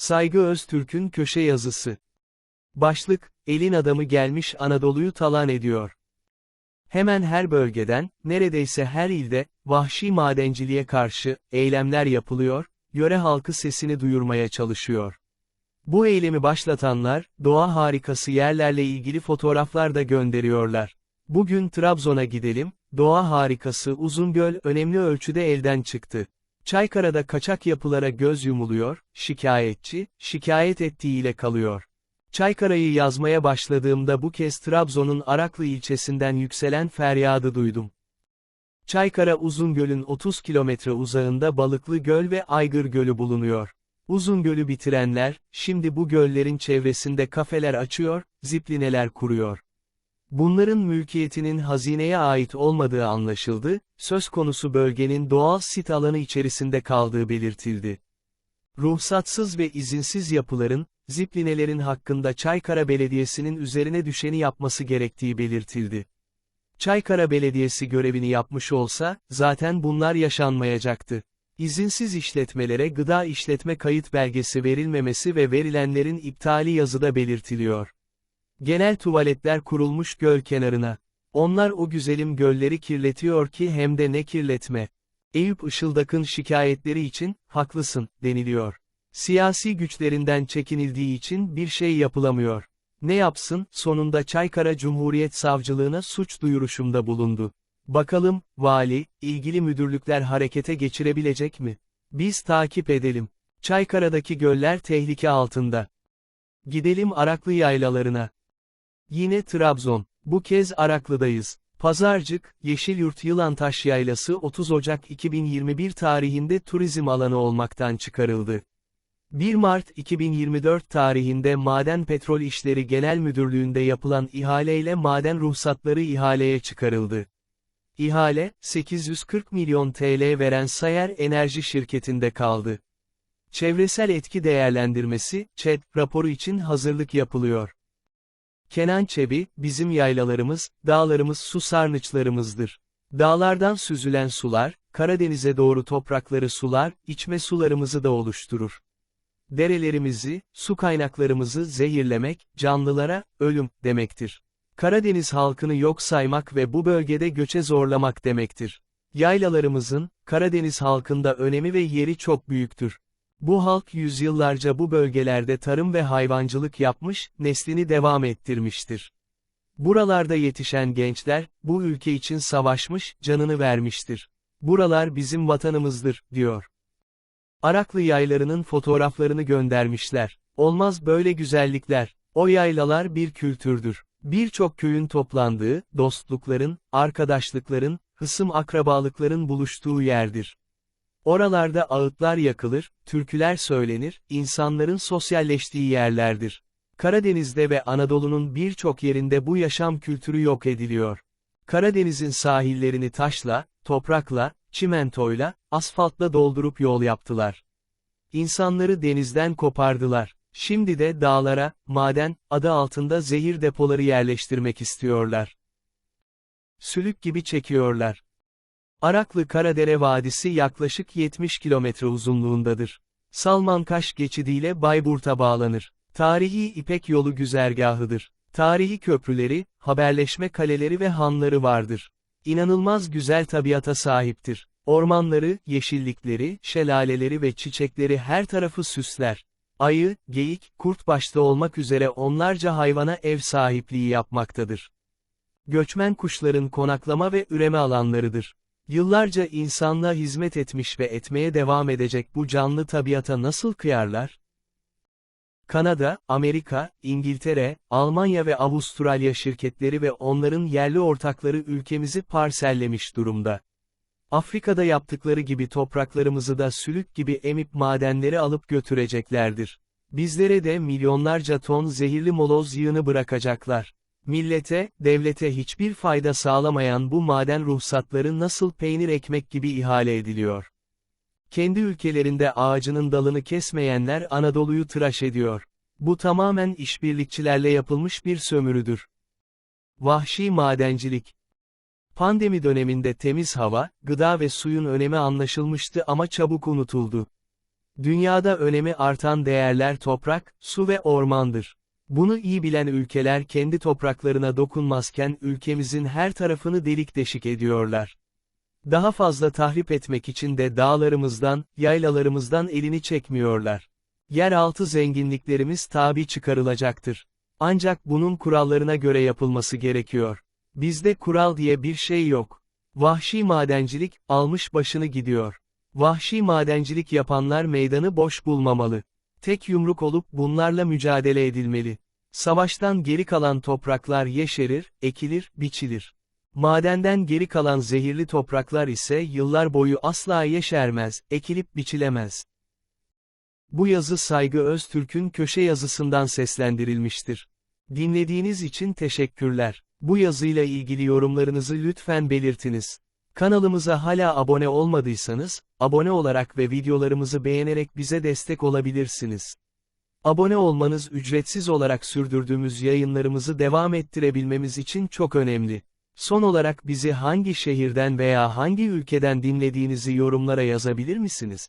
Saygı Öztürk'ün köşe yazısı. Başlık, elin adamı gelmiş Anadolu'yu talan ediyor. Hemen her bölgeden, neredeyse her ilde, vahşi madenciliğe karşı, eylemler yapılıyor, yöre halkı sesini duyurmaya çalışıyor. Bu eylemi başlatanlar, doğa harikası yerlerle ilgili fotoğraflar da gönderiyorlar. Bugün Trabzon'a gidelim, doğa harikası Uzungöl önemli ölçüde elden çıktı. Çaykara'da kaçak yapılara göz yumuluyor, şikayetçi, şikayet ettiğiyle kalıyor. Çaykara'yı yazmaya başladığımda bu kez Trabzon'un Araklı ilçesinden yükselen feryadı duydum. Çaykara Uzungöl'ün 30 kilometre uzağında Balıklı Göl ve Aygır Gölü bulunuyor. Uzungöl'ü bitirenler, şimdi bu göllerin çevresinde kafeler açıyor, ziplineler kuruyor. Bunların mülkiyetinin hazineye ait olmadığı anlaşıldı, söz konusu bölgenin doğal sit alanı içerisinde kaldığı belirtildi. Ruhsatsız ve izinsiz yapıların, ziplinelerin hakkında Çaykara Belediyesi'nin üzerine düşeni yapması gerektiği belirtildi. Çaykara Belediyesi görevini yapmış olsa, zaten bunlar yaşanmayacaktı. İzinsiz işletmelere gıda işletme kayıt belgesi verilmemesi ve verilenlerin iptali yazıda belirtiliyor. Genel tuvaletler kurulmuş göl kenarına. Onlar o güzelim gölleri kirletiyor ki hem de ne kirletme. Eyüp Işıldak'ın şikayetleri için, haklısın, deniliyor. Siyasi güçlerinden çekinildiği için bir şey yapılamıyor. Ne yapsın, sonunda Çaykara Cumhuriyet Savcılığına suç duyuruşunda bulundu. Bakalım, vali, ilgili müdürlükler harekete geçirebilecek mi? Biz takip edelim. Çaykara'daki göller tehlike altında. Gidelim Araklı yaylalarına. Yine Trabzon. Bu kez Araklı'dayız. Pazarcık, Yeşilyurt Yılantaş Yaylası 30 Ocak 2021 tarihinde turizm alanı olmaktan çıkarıldı. 1 Mart 2024 tarihinde Maden Petrol İşleri Genel Müdürlüğü'nde yapılan ihaleyle maden ruhsatları ihaleye çıkarıldı. İhale, 840 milyon TL veren Sayer Enerji şirketinde kaldı. Çevresel etki değerlendirmesi, ÇED, raporu için hazırlık yapılıyor. Kenan Çebi, bizim yaylalarımız, dağlarımız su sarnıçlarımızdır. Dağlardan süzülen sular, Karadeniz'e doğru toprakları sular, içme sularımızı da oluşturur. Derelerimizi, su kaynaklarımızı zehirlemek, canlılara, ölüm, demektir. Karadeniz halkını yok saymak ve bu bölgede göçe zorlamak demektir. Yaylalarımızın, Karadeniz halkında önemi ve yeri çok büyüktür. Bu halk yüzyıllarca bu bölgelerde tarım ve hayvancılık yapmış, neslini devam ettirmiştir. Buralarda yetişen gençler, bu ülke için savaşmış, canını vermiştir. Buralar bizim vatanımızdır, diyor. Araklı yaylarının fotoğraflarını göndermişler. Olmaz böyle güzellikler. O yaylalar bir kültürdür. Birçok köyün toplandığı, dostlukların, arkadaşlıkların, hısım akrabalıkların buluştuğu yerdir. Oralarda ağıtlar yakılır, türküler söylenir, insanların sosyalleştiği yerlerdir. Karadeniz'de ve Anadolu'nun birçok yerinde bu yaşam kültürü yok ediliyor. Karadeniz'in sahillerini taşla, toprakla, çimentoyla, asfaltla doldurup yol yaptılar. İnsanları denizden kopardılar. Şimdi de dağlara, maden, adı altında zehir depoları yerleştirmek istiyorlar. Sülük gibi çekiyorlar. Araklı Karadere Vadisi yaklaşık 70 kilometre uzunluğundadır. Salmankaş geçidiyle Bayburt'a bağlanır. Tarihi İpek yolu güzergahıdır. Tarihi köprüleri, haberleşme kaleleri ve hanları vardır. İnanılmaz güzel tabiata sahiptir. Ormanları, yeşillikleri, şelaleleri ve çiçekleri her tarafı süsler. Ayı, geyik, kurt başta olmak üzere onlarca hayvana ev sahipliği yapmaktadır. Göçmen kuşların konaklama ve üreme alanlarıdır. Yıllarca insanlığa hizmet etmiş ve etmeye devam edecek bu canlı tabiata nasıl kıyarlar? Kanada, Amerika, İngiltere, Almanya ve Avustralya şirketleri ve onların yerli ortakları ülkemizi parsellemiş durumda. Afrika'da yaptıkları gibi topraklarımızı da sülük gibi emip madenleri alıp götüreceklerdir. Bizlere de milyonlarca ton zehirli moloz yığını bırakacaklar. Millete, devlete hiçbir fayda sağlamayan bu maden ruhsatları nasıl peynir ekmek gibi ihale ediliyor. Kendi ülkelerinde ağacının dalını kesmeyenler Anadolu'yu tıraş ediyor. Bu tamamen işbirlikçilerle yapılmış bir sömürüdür. Vahşi madencilik. Pandemi döneminde temiz hava, gıda ve suyun önemi anlaşılmıştı ama çabuk unutuldu. Dünyada önemi artan değerler toprak, su ve ormandır. Bunu iyi bilen ülkeler kendi topraklarına dokunmazken ülkemizin her tarafını delik deşik ediyorlar. Daha fazla tahrip etmek için de dağlarımızdan, yaylalarımızdan elini çekmiyorlar. Yeraltı zenginliklerimiz tabi çıkarılacaktır. Ancak bunun kurallarına göre yapılması gerekiyor. Bizde kural diye bir şey yok. Vahşi madencilik, almış başını gidiyor. Vahşi madencilik yapanlar meydanı boş bulmamalı. Tek yumruk olup bunlarla mücadele edilmeli. Savaştan geri kalan topraklar yeşerir, ekilir, biçilir. Madenden geri kalan zehirli topraklar ise yıllar boyu asla yeşermez, ekilip biçilemez. Bu yazı Saygı Öztürk'ün köşe yazısından seslendirilmiştir. Dinlediğiniz için teşekkürler. Bu yazıyla ilgili yorumlarınızı lütfen belirtiniz. Kanalımıza hala abone olmadıysanız, abone olarak ve videolarımızı beğenerek bize destek olabilirsiniz. Abone olmanız ücretsiz olarak sürdürdüğümüz yayınlarımızı devam ettirebilmemiz için çok önemli. Son olarak bizi hangi şehirden veya hangi ülkeden dinlediğinizi yorumlara yazabilir misiniz?